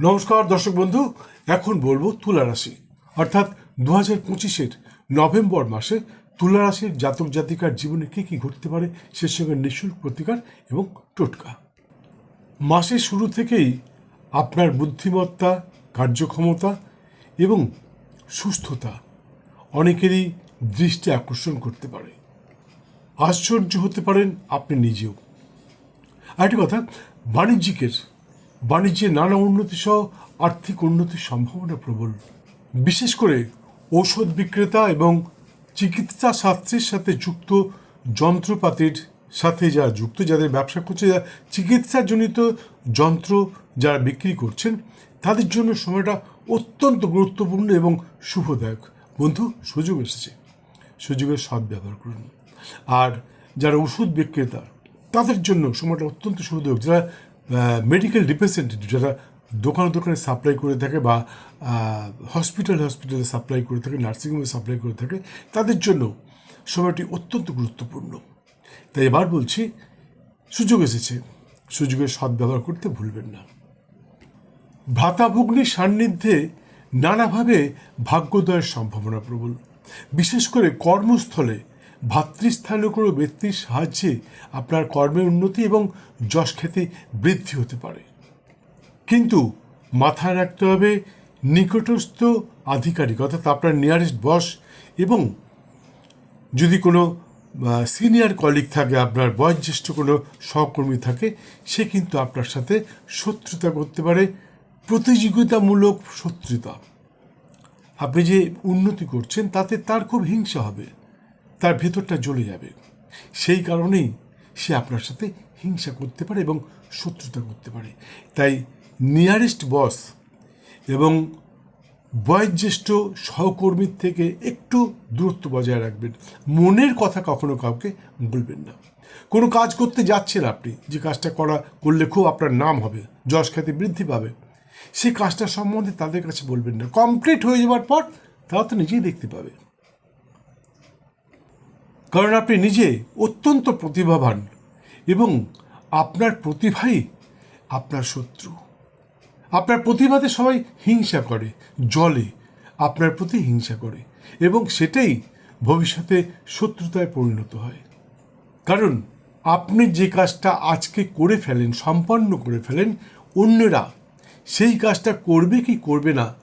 নমস্কার, দর্শক বন্ধু। এখন বলব তুলা রাশি। অর্থাৎ দু হাজার পঁচিশের নভেম্বর মাসে তুলা রাশির জাতক জাতিকার জীবনে কী কী ঘটতে পারে সে সঙ্গে নিঃশুল্ক প্রতিকার এবং টোটকা। মাসের শুরু থেকেই আপনার বুদ্ধিমত্তা, কার্যক্ষমতা এবং সুস্থতা অনেকেরই দৃষ্টি আকর্ষণ করতে পারে। আশ্চর্য হতে পারেন আপনি নিজেও। আরেকটি কথা, বাণিজ্যিকের বাণিজ্যে নানা উন্নতি সহ আর্থিক উন্নতির সম্ভাবনা প্রবল। বিশেষ করে ঔষধ বিক্রেতা এবং চিকিৎসা শাস্ত্রের সাথে যুক্ত যন্ত্রপাতির সাথে যারা যুক্ত, যাদের ব্যবসা করছে চিকিৎসাজনিত যন্ত্র যারা বিক্রি করছেন, তাদের জন্য সময়টা অত্যন্ত গুরুত্বপূর্ণ এবং শুভদায়ক। বন্ধু, সুযোগ এসেছে। সুযোগের সৎ ব্যবহার করুন। আর যারা ওষুধ বিক্রেতা, তাদের জন্য সময়টা অত্যন্ত সুবিধাজনক যারা মেডিকেল রিপ্রেজেন্টেটিভ যারা দোকানে দোকানে সাপ্লাই করে থাকে বা হসপিটাল হসপিটালে সাপ্লাই করে থাকে নার্সিংহোমে সাপ্লাই করে থাকে, তাদের জন্য সময়টি অত্যন্ত গুরুত্বপূর্ণ। তাই এবার বলছি, সুযোগ এসেছে। সুযোগের সদ্ব্যবহার করতে ভুলবেন না। ভ্রাতাভগ্নির সান্নিধ্যে নানাভাবে ভাগ্যোদয়ের সম্ভাবনা প্রবল। বিশেষ করে কর্মস্থলে ভাতৃস্থানীয় কোনো ব্যক্তির সাহায্যে আপনার কর্মের উন্নতি এবং যশ খ্যাতি বৃদ্ধি হতে পারে। কিন্তু মাথায় রাখতে হবে নিকটস্থ আধিকারিক অর্থাৎ আপনার নিয়ারেস্ট বস এবং যদি কোনো সিনিয়র কলিগ থাকে, আপনার বয়োজ্যেষ্ঠ কোনো সহকর্মী থাকে, সে কিন্তু আপনার সাথে শত্রুতা করতে পারে, প্রতিযোগিতামূলক শত্রুতা। আপনি যে উন্নতি করছেন, তাতে তার খুব হিংসা হবে। তার ভেতরটা জ্বলে যাবে। সেই কারণেই সে আপনার সাথে হিংসা করতে পারে এবং শত্রুতা করতে পারে। তাই নিয়ারেস্ট বস এবং বয়োজ্যেষ্ঠ সহকর্মীর থেকে একটু দূরত্ব বজায় রাখবেন। মনের কথা কখনো কাউকে বলবেন না। কোনো কাজ করতে যাচ্ছেন আপনি, যে কাজটা করা করলে খুব আপনার নাম হবে, যশ খ্যাতি বৃদ্ধি পাবে সেই কাজটা সম্বন্ধে তাদের কাছে বলবেন না। কমপ্লিট হয়ে যাওয়ার পর তারা তো নিজেই দেখতে পাবে। কারণ আপনি নিজে অত্যন্ত প্রতিভাবান এবং আপনার প্রতিভাই আপনার শত্রু। আপনার প্রতিভাতে সবাই হিংসা করে জলে আপনার প্রতি হিংসা করে এবং সেটাই ভবিষ্যতে শত্রুতায় পরিণত হয়। কারণ আপনি যে কাজটা আজকে করে ফেলেন, সম্পন্ন করে ফেলেন, অন্যরা সেই কাজটা করবে কি করবে না,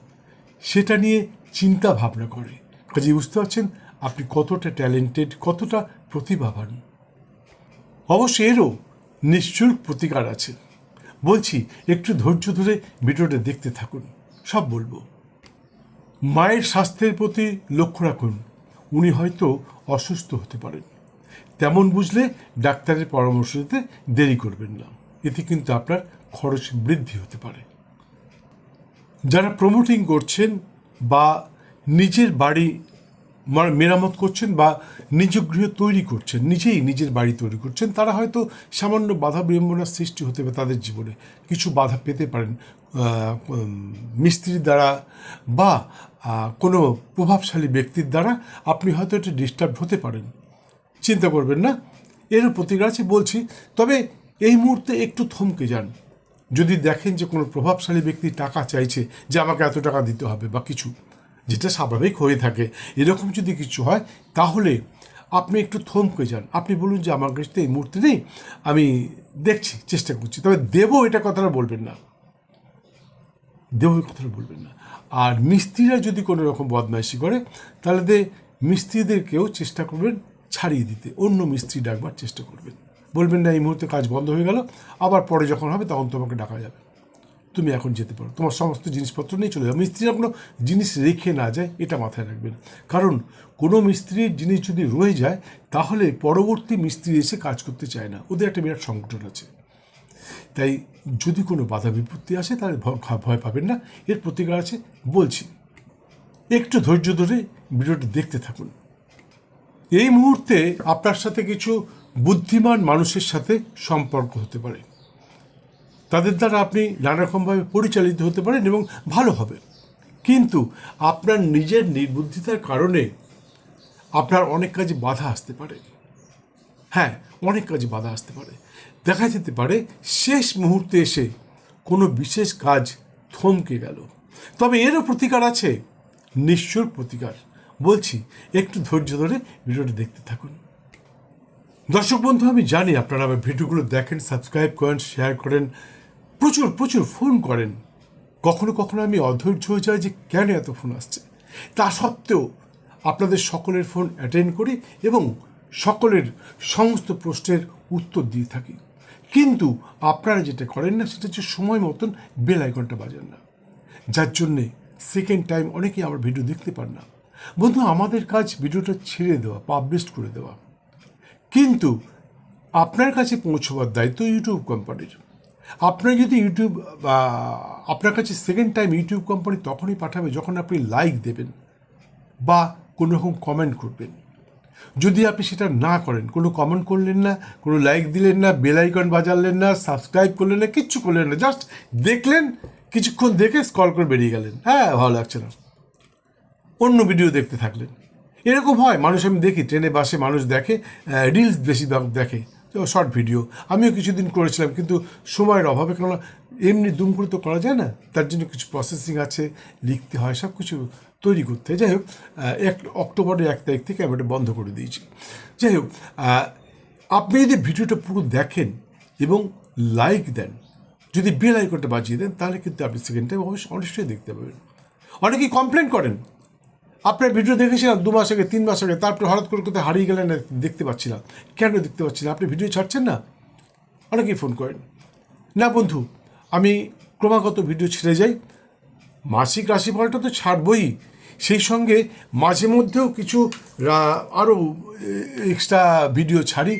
সেটা নিয়ে চিন্তা ভাবনা করে। কাজে বুঝতে পারছেন? আপনি কতটা ট্যালেন্টেড কতটা প্রতিভাবান। অবশ্য এরও নিশ্চুল্ক প্রতিকার আছে। বলছি, একটু ধৈর্য ধরে ভিডিওটা দেখতে থাকুন। সব বলব। মায়ের স্বাস্থ্যের প্রতি লক্ষ্য রাখুন। উনি হয়তো অসুস্থ হতে পারেন। তেমন বুঝলে ডাক্তারের পরামর্শ দিতে দেরি করবেন না। এতে কিন্তু আপনার খরচ বৃদ্ধি হতে পারে। যারা প্রমোটিং করছেন বা নিজের বাড়ি মেরামত করছেন বা নিজ গৃহ তৈরি করছেন, নিজেই নিজের বাড়ি তৈরি করছেন, তারা হয়তো সামান্য বাধা বিড়ম্বনার সৃষ্টি হতে পারে তাদের জীবনে। কিছু বাধা পেতে পারেন মিস্ত্রির দ্বারা বা কোনো প্রভাবশালী ব্যক্তির দ্বারা আপনি হয়তো একটু ডিস্টার্ব হতে পারেন। চিন্তা করবেন না, এরও প্রতিকার আছে বলছি, তবে এই মুহূর্তে একটু থমকে যান। যদি দেখেন যে কোনো প্রভাবশালী ব্যক্তি টাকা চাইছে যে আমাকে এত টাকা দিতে হবে বা কিছু যেটা স্বাভাবিক হয়ে থাকে। এরকম যদি কিছু হয়, তাহলে আপনি একটু থমকে যান। আপনি বলুন যে, আমার কাছে এই মুহূর্তে নেই, আমি দেখছি, চেষ্টা করছি। তবে দেবো এটা কথাটা বলবেন না। দেবো কথাটা বলবেন না। আর মিস্ত্রিরা যদি কোনো রকম বদমাইশি করে, তাহলে মিস্ত্রিদেরকেও চেষ্টা করবেন ছাড়িয়ে দিতে। অন্য মিস্ত্রি ডাকবার চেষ্টা করবেন। বলবেন না, এই মুহূর্তে কাজ বন্ধ হয়ে গেল, আবার পরে যখন হবে, তখন তোমাকে ডাকা যাবে। তুমি এখন যেতে পারো। তোমার সমস্ত জিনিসপত্র নিয়ে চলে যাও। মিস্ত্রিরা কোনো জিনিস রেখে না যায়, এটা মাথায় রাখবেন। কারণ কোনো মিস্ত্রির জিনিস যদি রয়ে যায়, তাহলে পরবর্তী মিস্ত্রি এসে কাজ করতে চায় না। ওদের একটা বিরাট সংগঠন আছে। তাই যদি কোনো বাধা বিপত্তি আসে, তাহলে ভয় পাবেন না। এর প্রতিকার আছে, বলছি। একটু ধৈর্য ধরে ভিডিওটি দেখতে থাকুন। এই মুহূর্তে আপনার সাথে কিছু বুদ্ধিমান মানুষের সাথে সম্পর্ক হতে পারে। তাদের দ্বারা আপনি নানারকমভাবে পরিচালিত হতে পারেন এবং ভালো হবে। কিন্তু আপনার নিজের নির্বুদ্ধিতার কারণে আপনার অনেক কাজে বাধা আসতে পারে। হ্যাঁ অনেক কাজে বাধা আসতে পারে। দেখা যেতে পারে শেষ মুহূর্তে এসে কোনো বিশেষ কাজ থমকে গেল। তবে এরও প্রতিকার আছে, নিশ্চয় প্রতিকার। বলছি, একটু ধৈর্য ধরে ভিডিওটি দেখতে থাকুন। দর্শক বন্ধু, আমি জানি আপনারা আমার ভিডিওগুলো দেখেন, সাবস্ক্রাইব করেন শেয়ার করেন। প্রচুর প্রচুর ফোন করেন। কখনো কখনো আমি অধৈর্য হয়ে যাই যে কেন এত ফোন আসছে। তা সত্ত্বেও আপনাদের সকলের ফোন অ্যাটেন্ড করি এবং সকলের সমস্ত প্রশ্নের উত্তর দিয়ে থাকি। কিন্তু আপনারা যেটা করেন না, সেটা হচ্ছে সময় মতন বেল আইকনটা বাজান না। যার জন্যে সেকেন্ড টাইম অনেকেই আমার ভিডিও দেখতে পান না। বন্ধু, আমাদের কাজ ভিডিওটা ছেড়ে দেওয়া পাবলিশ করে দেওয়া। কিন্তু আপনার কাছে পৌঁছবার দায়িত্ব ইউটিউব কোম্পানির আপনার যদি ইউটিউব আপনার কাছে সেকেন্ড টাইম ইউটিউব কোম্পানি তখনই পাঠাবে যখন আপনি লাইক দেবেন বা কোনো রকম কমেন্ট করবেন। যদি আপনি সেটা না করেন, কোনো কমেন্ট করলেন না, কোনো লাইক দিলেন না বেল আইকন বাজালেন না সাবস্ক্রাইব করলেন না, কিচ্ছু করলেন না জাস্ট দেখলেন, কিছুক্ষণ দেখে স্কল করে বেরিয়ে গেলেন। হ্যাঁ ভালো লাগছে না। অন্য ভিডিও দেখতে থাকলেন। এরকম হয়, মানুষ আমি দেখি ট্রেনে বাসে মানুষ দেখে রিলস বেশিরভাগ দেখে। Short video. আমিও কিছুদিন করেছিলাম, কিন্তু সময়ের অভাবে কেন এমনি দুম করে তো করা যায় না, তার জন্য কিছু প্রসেসিং আছে, লিখতে হয় সব কিছু তৈরি করতে যাই হোক এক অক্টোবরের এক তারিখ থেকে আমি এটা বন্ধ করে দিয়েছি। যাই হোক আপনি যদি ভিডিওটা পুরো দেখেন এবং লাইক দেন, যদি বেল আইকনটা বাজিয়ে দেন, তাহলে কিন্তু আপনি সেকেন্ড টাইম অবশ্যই অবশ্যই দেখতে পাবেন। অনেকেই কমপ্লেন করেন আপনার ভিডিও দেখেছিলাম, দু মাস আগে, তিন মাস আগে, তারপরে হঠাৎ করে কোথায় হারিয়ে গেলেন দেখতে পাচ্ছি না কেন দেখতে পাচ্ছি না আপনি ভিডিও ছাড়ছেন না? অনেকেই ফোন করেন। না বন্ধু, আমি ক্রমাগত ভিডিও ছেড়ে যাই। মাসিক রাশিফলটা তো ছাড়বই। সেই সঙ্গে মাঝে মধ্যেও কিছু আরও এক্সট্রা ভিডিও ছাড়ি,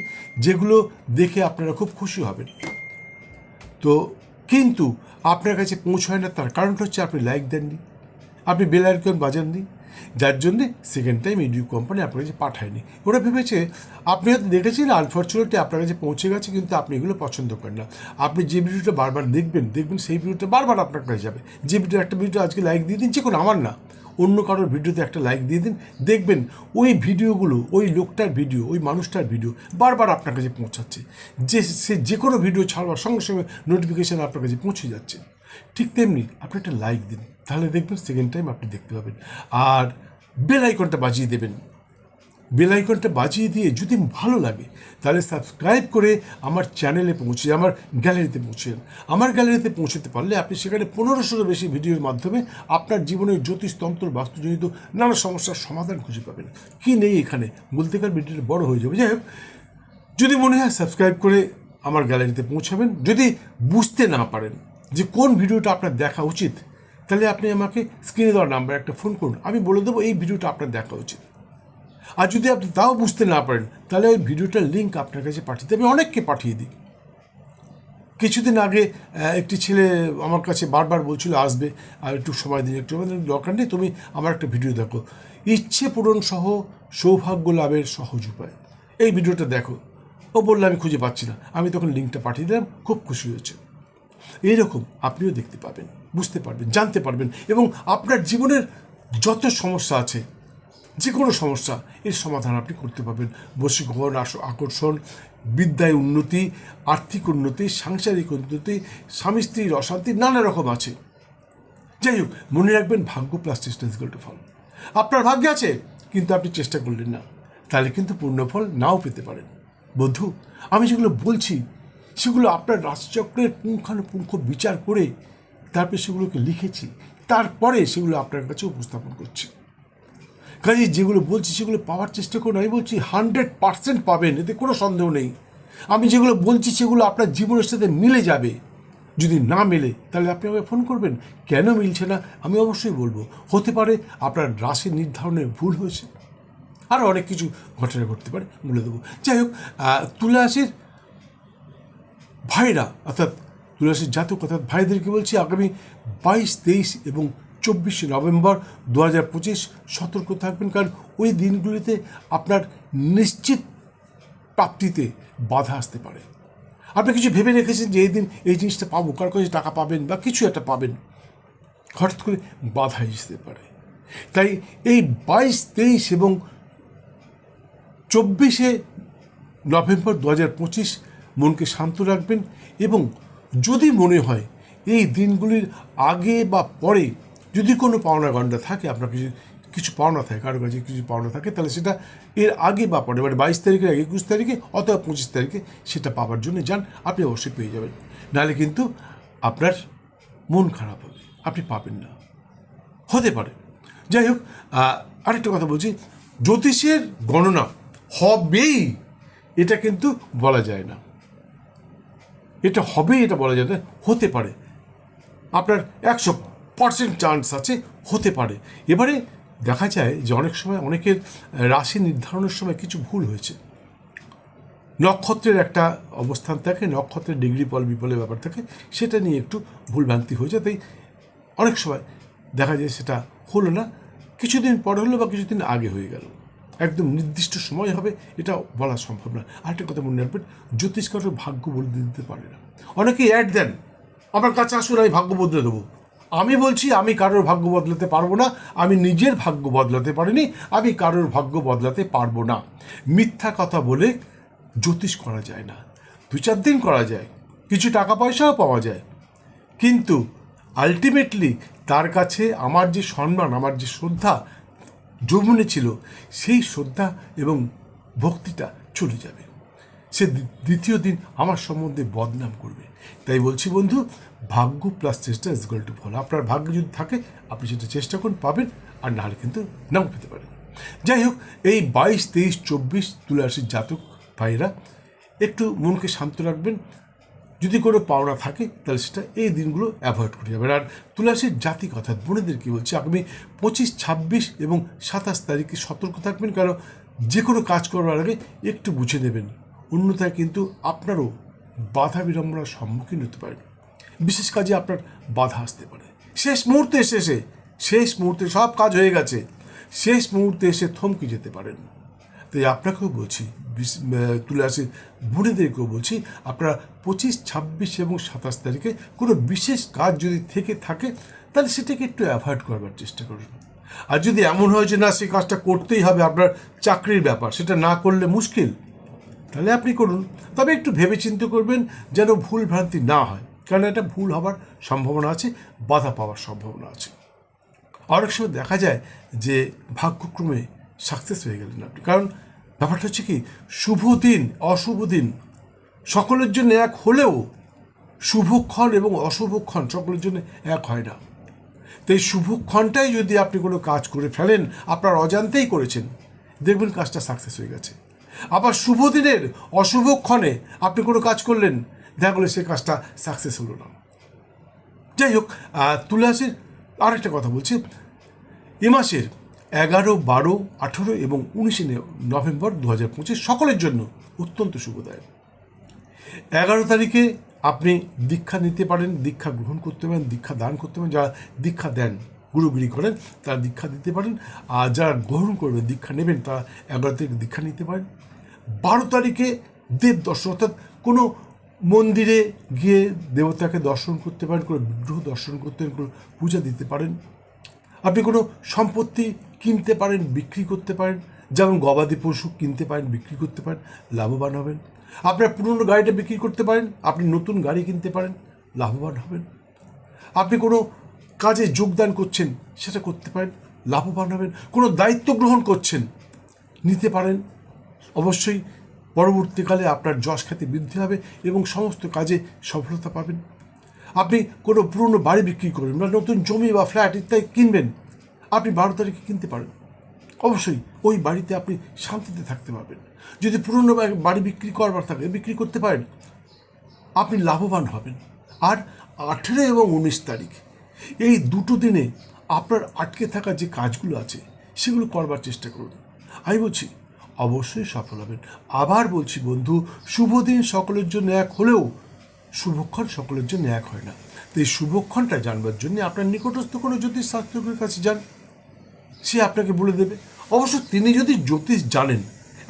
যেগুলো দেখে আপনারা খুব খুশি হবেন। তো কিন্তু আপনার কাছে পৌঁছায় না তার কারণটা হচ্ছে আপনি লাইক দেননি। আপনি বেল বাজাননি। যার জন্যে সেকেন্ড টাইম ইডিউ কোম্পানি আপনার কাছে পাঠায়নি। ওরা ভেবেছে, আপনি হয়তো দেখেছেন আনফর্চুনেটলি আপনার কাছে পৌঁছে গেছে, কিন্তু আপনি এগুলো পছন্দ করেন না। আপনি যে ভিডিওটা বারবার দেখবেন দেখবেন সেই ভিডিওটা বারবার আপনার কাছে যাবে। যে ভিডিও একটা ভিডিও আজকে লাইক দিয়ে দিন যে কোনো আমার না। অন্য কারোর ভিডিওতে একটা লাইক দিয়ে দিন, দেখবেন ওই ভিডিওগুলো, ওই লোকটার ভিডিও, ওই মানুষটার ভিডিও বারবার আপনার কাছে পৌঁছাচ্ছে। যে, সে যে কোনো ভিডিও ছাড়বার সঙ্গে সঙ্গে নোটিফিকেশান আপনার কাছে পৌঁছে যাচ্ছে। ঠিক তেমনি আপনি একটা লাইক দিন, তাহলে দেখবেন সেকেন্ড টাইম আপনি দেখতে পাবেন। আর বেল আইকনটা বাজিয়ে দেবেন। বেল আইকনটা বাজিয়ে দিয়ে যদি ভালো লাগে, তাহলে সাবস্ক্রাইব করে আমার চ্যানেলে পৌঁছে, আমার গ্যালারিতে পৌঁছে আমার গ্যালারিতে পৌঁছতে পারলে আপনি সেখানে পনেরোশোরও বেশি ভিডিওর মাধ্যমে আপনার জীবনের জ্যোতিষতন্ত্র বাস্তুজনিত নানা সমস্যার সমাধান খুঁজে পাবেন। কি নেই এখানে? বলতে গেলে ভিডিওটা বড় হয়ে যাবে। যাই হোক, যদি মনে হয় সাবস্ক্রাইব করে আমার গ্যালারিতে পৌঁছাবেন, যদি বুঝতে না পারেন যে কোন ভিডিওটা আপনার দেখা উচিত, তাহলে আপনি আমাকে স্ক্রিনে দেওয়ার নাম্বার একটা ফোন করুন, আমি বলে দেবো এই ভিডিওটা আপনার দেখা উচিত। আর যদি আপনি তাও বুঝতে না পারেন, তাহলে ওই ভিডিওটার লিঙ্ক আপনার কাছে পাঠিয়ে আমি অনেককে পাঠিয়ে দিই। কিছুদিন আগে একটি ছেলে আমার কাছে বারবার বলছিল, আসবে, আর একটু সময় দিন, একটু দরকার নেই, তুমি আমার একটা ভিডিও দেখো। ইচ্ছে পূরণ সহ সৌভাগ্য লাভের সহজ উপায়। এই ভিডিওটা দেখো। ও বললে, আমি খুঁজে পাচ্ছি না। আমি তখন লিঙ্কটা পাঠিয়ে দিলাম, খুব খুশি হয়েছে। এইরকম আপনিও দেখতে পাবেন, বুঝতে পারবেন, জানতে পারবেন এবং আপনার জীবনের যত সমস্যা আছে যে কোনো সমস্যা, এর সমাধান আপনি করতে পারবেন। আস- আকর্ষণ, বিদ্যায় উন্নতি, আর্থিক উন্নতি, সাংসারিক উন্নতি, স্বামী স্ত্রীর অশান্তি, নানা রকম আছে। যাই হোক, মনে রাখবেন ভাগ্য প্লাস চেষ্টা ফল আপনার ভাগ্যে আছে, কিন্তু আপনি চেষ্টা করলেন না। তাহলে কিন্তু পূর্ণফল নাও পেতে পারেন। বন্ধু, আমি যেগুলো বলছি সেগুলো আপনার রাশিচক্রের পুঙ্খানুপুঙ্খ বিচার করে তারপরে সেগুলোকে লিখেছি। তারপরে সেগুলো আপনার কাছে উপস্থাপন করছি। কাজে যেগুলো বলছি সেগুলো পাওয়ার চেষ্টা করুন। আমি বলছি হান্ড্রেড পার্সেন্ট পাবেন, এতে কোনো সন্দেহ নেই। আমি যেগুলো বলছি সেগুলো আপনার জীবনের সাথে মিলে যাবে। যদি না মেলে, তাহলে আপনি আমাকে ফোন করবেন। কেন মিলছে না, আমি অবশ্যই বলব। হতে পারে আপনার রাশি নির্ধারণে ভুল হয়েছে। আরও অনেক কিছু ঘটনা ঘটতে পারে, বলে দেবো। যাই হোক তুলা রাশির ভাইরা, অর্থাৎ তুলাসীর জাতক, অর্থাৎ ভাইদেরকে বলছি আগামী বাইশ, তেইশ এবং চব্বিশে নভেম্বর দু হাজার পঁচিশ সতর্ক থাকবেন, কারণ ওই দিনগুলিতে আপনার নিশ্চিত প্রাপ্তিতে বাধা আসতে পারে। আপনি কিছু ভেবে রেখেছেন যে এই দিন এই জিনিসটা পাবো, কার কাছে টাকা পাবেন বা কিছু একটা পাবেন, হঠাৎ করে বাধা আসতে পারে। তাই এই বাইশ, তেইশ এবং চব্বিশে নভেম্বর দু হাজার পঁচিশ মনকে শান্ত রাখবেন এবং যদি মনে হয় এই দিনগুলির আগে বা পরে যদি কোনো পাওনা গন্ডা থাকে, আপনার কিছু কিছু পাওনা থাকে, কারও কাছে কিছু পাওনা থাকে, তাহলে সেটা এর আগে বা পরে মানে বাইশ তারিখের আগে, একুশ তারিখে অথবা পঁচিশ তারিখে সেটা পাওয়ার জন্য যান, আপনি অবশ্যই পেয়ে যাবেন। নাহলে কিন্তু আপনার মন খারাপ হবে, আপনি পাবেন না। হতে পারে। যাই হোক আরেকটা কথা বলছি, জ্যোতিষের গণনা হবেই, এটা কিন্তু বলা যায় না। এটা হবেই এটা বলা না হতে পারে। আপনার একশো পার্সেন্ট চান্স আছে, হতে পারে। এবারে দেখা যায় যে অনেক সময় অনেকের রাশি নির্ধারণের সময় কিছু ভুল হয়েছে। নক্ষত্রের একটা অবস্থান থাকে, নক্ষত্রের ডিগ্রি পল বিপলের ব্যাপার থাকে, সেটা নিয়ে একটু ভুলভ্রান্তি হয়ে যায়। তাই অনেক সময় দেখা যায় সেটা হলো না, কিছুদিন পরে হলো বা কিছুদিন আগে হয়ে গেল। একদম নির্দিষ্ট সময় হবে, এটা বলা সম্ভব না। আরেকটা কথা মনে রাখবেন, জ্যোতিষ কারোর ভাগ্য বলে দিতে পারে না। অনেকে অ্যাড দেন, আমার কাছে আসুন, আমি ভাগ্য বদলে দেবো। আমি বলছি, আমি কারোর ভাগ্য বদলাতে পারব না, আমি নিজের ভাগ্য বদলাতে পারিনি, আমি কারোর ভাগ্য বদলাতে পারব না। মিথ্যা কথা বলে জ্যোতিষ করা যায় না। দু চার দিন করা যায়, কিছু টাকা পয়সাও পাওয়া যায়। কিন্তু আলটিমেটলি তার কাছে আমার যে সম্মান, আমার যে শ্রদ্ধা যৌবনে ছিল, সেই শ্রদ্ধা এবং ভক্তিটা চলে যাবে। সে দ্বিতীয় দিন আমার সম্বন্ধে বদনাম করবে। তাই বলছি, বন্ধু, ভাগ্য প্লাস চেষ্টা ইজ গোল টু ফল। আপনার ভাগ্য যদি থাকে, আপনি সেটা চেষ্টা করুন, পাবেন, আর না হলে কিন্তু নাও পেতে পারেন। যাই হোক, এই বাইশ, তেইশ, চব্বিশ তুলারাশির জাতক ভাইরা একটু মনকে শান্ত রাখবেন। যদি কোনো পাওনা থাকে, তাহলে সেটা এই দিনগুলো অ্যাভয়েড করে যাবেন। আর তুলাসীর জাতি অর্থাৎ বোনেদের কি বলছি? আগামী পঁচিশ, ছাব্বিশ এবং সাতাশ তারিখে সতর্ক থাকবেন, কারণ যে কোনো কাজ করবার আগে একটু বুঝে নেবেন। অন্যথায় কিন্তু আপনারও বাধা বিড়ম্বনার সম্মুখীন হতে পারেন। বিশেষ কাজে আপনার বাধা আসতে পারে। শেষ মুহূর্তে এসে এসে, শেষ মুহূর্তে সব কাজ হয়ে গেছে। শেষ মুহূর্তে এসে থমকে যেতে পারেন। তাই আপনাকেও বলছি তুলে আসি বোনেদেরকেও বলছি, আপনারা পঁচিশ, ছাব্বিশ এবং সাতাশ তারিখে কোনো বিশেষ কাজ যদি থেকে থাকে, তাহলে সেটাকে একটু অ্যাভয়েড করবার চেষ্টা করুন। আর যদি এমন হয় যে না, সেই কাজটা করতেই হবে, আপনার চাকরির ব্যাপার, সেটা না করলে মুশকিল, তাহলে আপনি করুন। তবে একটু ভেবে চিন্তে করবেন যেন ভুল ভ্রান্তি না হয় কারণ এটা ভুল হবার সম্ভাবনা আছে, বাধা পাওয়ার সম্ভাবনা আছে। অনেক সময় দেখা যায় যে ভাগ্যক্রমে সাকসেস হয়ে গেলেন আপনি, কারণ ব্যাপারটা হচ্ছে কি, শুভ দিন, অশুভ দিন। সকলের জন্য এক হলেও শুভক্ষণ এবং অশুভক্ষণ সকলের জন্য এক হয় না। তো এই শুভক্ষণটাই যদি আপনি কোনো কাজ করে ফেলেন, আপনার অজান্তেই করেছেন, দেখবেন কাজটা সাকসেস হয়ে গেছে। আবার শুভ দিনের অশুভক্ষণে আপনি কোনো কাজ করলেন, দেখা গেলো সে কাজটা সাকসেস হলো না। যাই হোক তুলে আসি, আরেকটা কথা বলছি। এ মাসের এগারো, বারো, আঠেরো এবং উনিশে নভেম্বর দু হাজার পঁচিশ সকলের জন্য অত্যন্ত শুভদায়ক। এগারো তারিখে আপনি দীক্ষা নিতে পারেন, দীক্ষা গ্রহণ করতে পারেন, দীক্ষা দান করতে পারেন, যারা দীক্ষা দেন, গুরুগিরি করেন, তারা দীক্ষা দিতে পারেন। আর যারা গ্রহণ করবেন দীক্ষা নেবেন, তারা এগারো তারিখে দীক্ষা নিতে পারেন। বারো তারিখে দেব দর্শন, অর্থাৎ কোনো মন্দিরে গিয়ে দেবতাকে দর্শন করতে পারেন, কোনো বিগ্রহ দর্শন করতে পারেন, কোনো পূজা দিতে পারেন। আপনি কোনো সম্পত্তি কিনতে পারেন, বিক্রি করতে পারেন, যেমন গবাদি পশু কিনতে পারেন, বিক্রি করতে পারেন, লাভবান হবেন। আপনার পুরনো গাড়িটা বিক্রি করতে পারেন, আপনি নতুন গাড়ি কিনতে পারেন, লাভবান হবেন। আপনি কোনো কাজে যোগদান করছেন, সেটা করতে পারেন, লাভবান হবেন। কোনো দায়িত্ব গ্রহণ করছেন, নিতে পারেন। অবশ্যই পরবর্তীকালে আপনার যশ খ্যাতি বৃদ্ধি হবে এবং সমস্ত কাজে সফলতা পাবেন। আপনি কোনো পুরনো বাড়ি বিক্রি করবেন বা নতুন জমি বা ফ্ল্যাট ইত্যাদি কিনবেন, আপনি বারো তারিখে কিনতে পারেন অবশ্যই ওই বাড়িতে আপনি শান্তিতে থাকতে পারবেন। যদি পুরনো বাড়ি বিক্রি করবার থাকে, বিক্রি করতে পারেন, আপনি লাভবান হবেন। আর আঠেরো এবং উনিশ তারিখ, এই দুটো দিনে আপনার আটকে থাকা যে কাজগুলো আছে, সেগুলো করবার চেষ্টা করুন। আমি বলছি, অবশ্যই সফল হবেন। আবার বলছি বন্ধু, শুভ দিন, সকলের জন্য এক হলেও শুভক্ষণ সকলের জন্য এক হয় না। তো এই শুভক্ষণটা জানবার জন্য আপনার নিকটস্থ কোনো জ্যোতিষ শাস্ত্রজ্ঞের কাছে যান। সে আপনাকে বলে দেবে। অবশ্য তিনি যদি জ্যোতিষ জানেন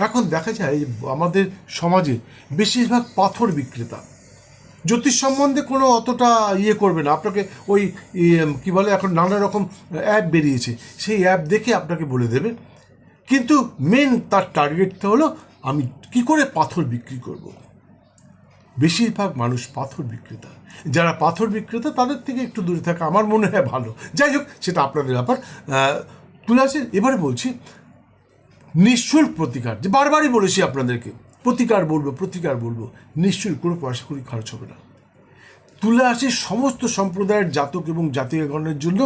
এখন দেখা যায় আমাদের সমাজে বেশিরভাগ পাথর বিক্রেতা। জ্যোতিষ সম্বন্ধে কোনো অতটা ইয়ে করবে না। আপনাকে ওই ইয়ে, কি বলে এখন নানা রকম অ্যাপ বেরিয়েছে। সেই অ্যাপ দেখে আপনাকে বলে দেবে। কিন্তু মেন তার টার্গেটটা হলো আমি কি করে পাথর বিক্রি করব? বেশিরভাগ মানুষ পাথর বিক্রেতা। যারা পাথর বিক্রেতা, তাদের থেকে একটু দূরে থাকা আমার মনে হয় ভালো। যাই হোক, সেটা আপনাদের ব্যাপার। তুলে আসে এবারে বলছি নিঃশুল্ক প্রতিকার, যে বারবারই বলেছি আপনাদেরকে, প্রতিকার বলব প্রতিকার বলব নিঃশুল্ক কোনো পয়সা করি খরচ হবে না। তুলে আসি সমস্ত সম্প্রদায়ের জাতক এবং জাতিগণের জন্য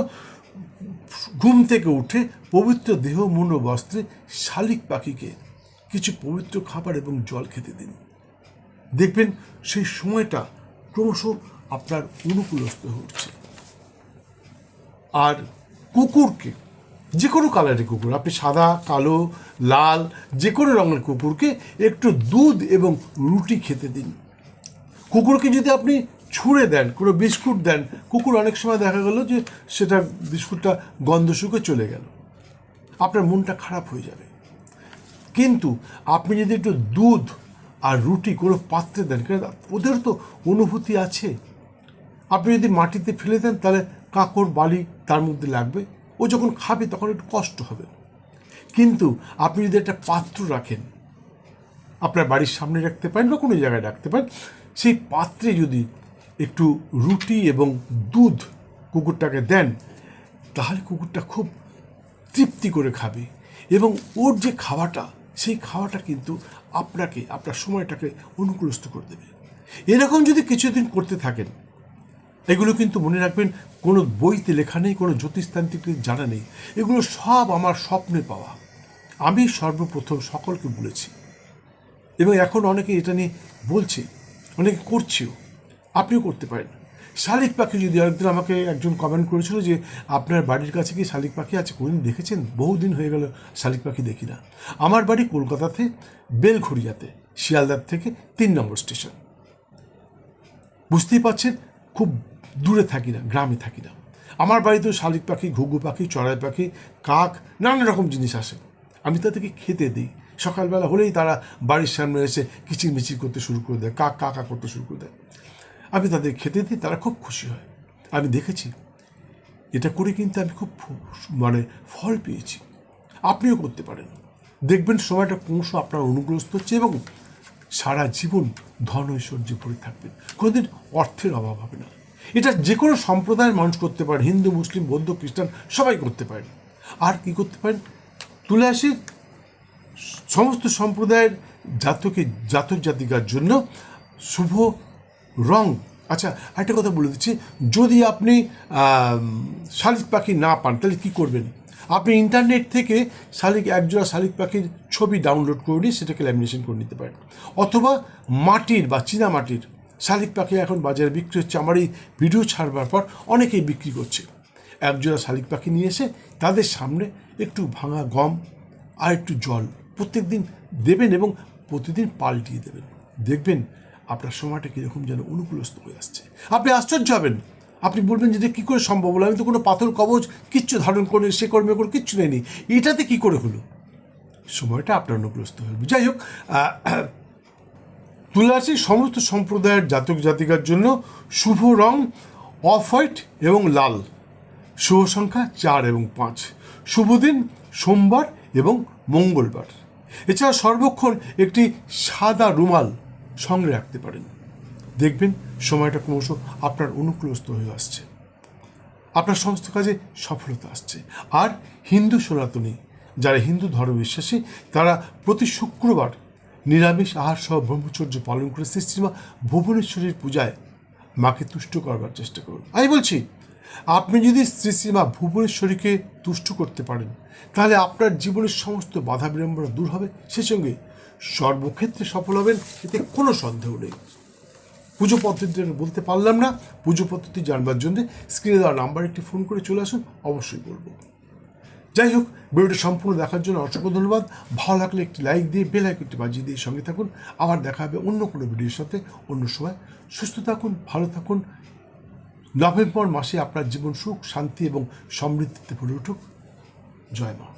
ঘুম থেকে উঠে পবিত্র দেহ মন বস্ত্রে শালিক পাখিকে কিছু পবিত্র খাবার এবং জল খেতে দিন। দেখবেন সেই সময়টা ক্রমশ আপনার অনুকূলস্থ উঠছে আর কুকুরকে, যে কোনো কালারের কুকুর, আপনি সাদা, কালো, লাল, যে কোনো রঙের কুকুরকে একটু দুধ এবং রুটি খেতে দিন। কুকুরকে যদি আপনি ছুঁড়ে দেন, কোনো বিস্কুট দেন, কুকুর অনেক সময় দেখা গেল যে সেটা বিস্কুটটা গন্ধ শুকে চলে গেল। আপনার মনটা খারাপ হয়ে যাবে। কিন্তু আপনি যদি একটু দুধ আর রুটি কোনো পাত্রে দেন কারণ ওদের তো অনুভূতি আছে। আপনি যদি মাটিতে ফেলে দেন, তাহলে কাঁকড়, বালি তার মধ্যে লাগবে। ও যখন খাবে, তখন একটু কষ্ট হবে। কিন্তু আপনি যদি একটা পাত্র রাখেন, আপনার বাড়ির সামনে রাখতে পারেন বা কোনো জায়গায় রাখতে পারেন, সেই পাত্রে যদি একটু রুটি এবং দুধ কুকুরটাকে দেন, তাহলে কুকুরটা খুব তৃপ্তি করে খাবে। এবং ওর যে খাওয়াটা, সেই খাওয়াটা কিন্তু আপনাকে, আপনার সময়টাকে অনুকূলস্থ করে দেবে। এরকম যদি কিছুদিন করতে থাকেন, এগুলো কিন্তু মনে রাখবেন, কোনো বইতে লেখা নেই, কোনো জ্যোতিষতান্ত্রিকের জানা নেই, এগুলো সব আমার স্বপ্নে পাওয়া। আমি সর্বপ্রথম সকলকে বলেছি, এবং এখন অনেকে এটা নিয়ে বলছে, অনেকে করছেও, আপনিও করতে পারেন। শালিক পাখি যদি একদিন আমাকে একজন কমেন্ট করেছিল যে, আপনার বাড়ির কাছে কি শালিক পাখি আছে? কোনদিন দেখেছেন? বহুদিন হয়ে গেল শালিক পাখি দেখি না। আমার বাড়ি কলকাতাতে, বেলঘড়িয়াতে, শিয়ালদার থেকে তিন নম্বর স্টেশন। বুঝতেই পারছেন, খুব দূরে থাকি না, গ্রামে থাকি না। আমার বাড়িতেও শালিক পাখি, ঘুঘু পাখি, চড়াই পাখি, কাক নানান রকম জিনিস আসে। আমি তাদেরকে খেতে দিই। সকালবেলা হলেই তারা বাড়ির সামনে এসে কিচিরমিচির করতে শুরু করে দেয়, কাক, কাকা করতে শুরু করে দেয়। আমি তাদের খেতে দিই, তারা খুব খুশি হয়। আমি দেখেছি, এটা করে কিন্তু আমি খুব মানে ফল পেয়েছি। আপনিও করতে পারেন। দেখবেন সময়টা ক্রমশ আপনার অনুগ্রস্ত হচ্ছে এবং সারা জীবন ধন ঐশ্বর্যে ভরে থাকবেন। কোনোদিন অর্থের অভাব হবে না। এটা যে কোনো সম্প্রদায়ের মানুষ করতে পারে হিন্দু, মুসলিম, বৌদ্ধ, খ্রিস্টান, সবাই করতে পারেন। আর কি করতে পারেন? তুলে আসি সমস্ত সম্প্রদায়ের জাতকে জাতক জাতিকার জন্য শুভ রং আচ্ছা একটা কথা বলে দিচ্ছি। যদি আপনি শালিক পাখি না পান, তাহলে কী করবেন? আপনি ইন্টারনেট থেকে শালিক একজোড়া শালিক পাখির ছবি ডাউনলোড করে নিয়ে সেটাকে ল্যামিনেশন করে নিতে পারেন। অথবা মাটির বা চীনা মাটির শালিক পাখি এখন বাজারে বিক্রি হচ্ছে। আমার এই ভিডিও ছাড়বার পর অনেকেই বিক্রি করছে। একজোড়া শালিক পাখি নিয়ে এসে তাদের সামনে একটু ভাঙা গম আর একটু জল প্রত্যেক দিন দেবেন এবং প্রতিদিন পাল্টিয়ে দেবেন। দেখবেন আপনার সময়টা কীরকম যেন অনুকূলস্থ হয়ে আসছে। আপনি আশ্চর্য হবেন। আপনি বলবেন যে কী করে সম্ভব হলো? আমি তো কোনো পাথর কবচ কিচ্ছু ধারণ করে সে কর্মে করে কিচ্ছু নেয়নি এটাতে কী করে হলো? সময়টা আপনার অনুগ্রস্ত হয়ে যাই হোক আহ, তুলে আসি সমস্ত সম্প্রদায়ের জাতক জাতিকার জন্য শুভ রং অফ হোয়াইট এবং লাল। শুভ সংখ্যা চার এবং পাঁচ। শুভ দিন সোমবার এবং মঙ্গলবার। এছাড়া সর্বক্ষণ একটি সাদা রুমাল সঙ্গে রাখতে পারেন। দেখবেন সময়টা ক্রমশ আপনার অনুকূলস্থ হয়ে আসছে। আপনার সমস্ত কাজে সফলতা আসছে। আর হিন্দু সনাতনী, যারা হিন্দু ধর্ম বিশ্বাসী তারা প্রতি শুক্রবার নিরামিষ আহার সহ ব্রহ্মচর্য পালন করে শ্রীশ্রীমা ভুবনেশ্বরীর পূজায় মাকে তুষ্ট করবার চেষ্টা করুন। আমি বলছি, আপনি যদি শ্রীশ্রীমা ভুবনেশ্বরীকে তুষ্ট করতে পারেন, তাহলে আপনার জীবনের সমস্ত বাধা বিড়ম্বনা দূর হবে। সে সঙ্গে সর্বক্ষেত্রে সফল হবেন, এতে কোনো সন্দেহ নেই। পুজো পদ্ধতি বলতে পারলাম না। পুজো পদ্ধতি জানবার জন্য স্ক্রিনে দেওয়া নাম্বার একটি ফোন করে চলে আসুন, অবশ্যই বলব। যাই হোক, ভিডিওটি সম্পূর্ণ দেখার জন্য অসংখ্য ধন্যবাদ। ভালো লাগলে একটি লাইক দিয়ে বেল আইকনটি বাজিয়ে দিয়ে সঙ্গে থাকুন। আবার দেখা হবে অন্য কোনো ভিডিওর সাথে অন্য সময়। সুস্থ থাকুন, ভালো থাকুন। নভেম্বর মাসে আপনার জীবন সুখ, শান্তি এবং সমৃদ্ধিতে ভরে উঠুক। জয় মা।